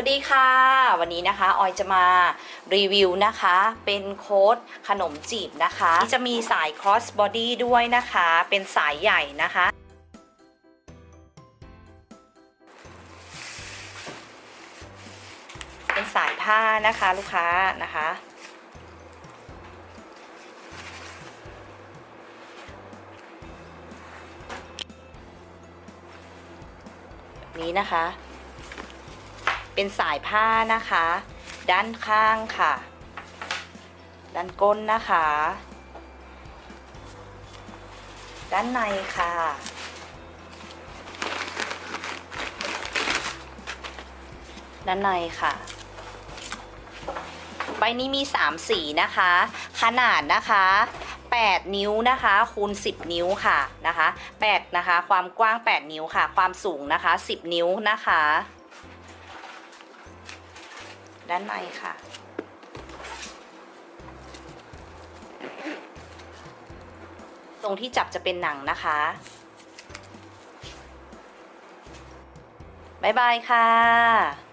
วัสดีค่ะ วันนี้นะคะออยจะมารีวิวนะคะ เป็นโค้ดขนมจีบนะคะที่จะมีสาย cross body ด้วยนะคะ เป็นสายใหญ่นะคะ เป็นสายผ้านะคะลูกค้านะคะนี้นะคะ เป็นสายผ้านะคะ ด้านข้างค่ะ ด้านก้นนะคะ ด้านในค่ะ ด้านในค่ะใบนี้มี 3 สีนะคะ ขนาดนะคะ 8 นิ้วนะคะคูณ 10 นิ้วค่ะนะคะ8นะคะ ความกว้าง 8 นิ้วค่ะ ความสูงนะคะ 10 นิ้วนะคะ ด้านในค่ะ ตรงที่จับจะเป็นหนังนะคะบ๊ายบายค่ะ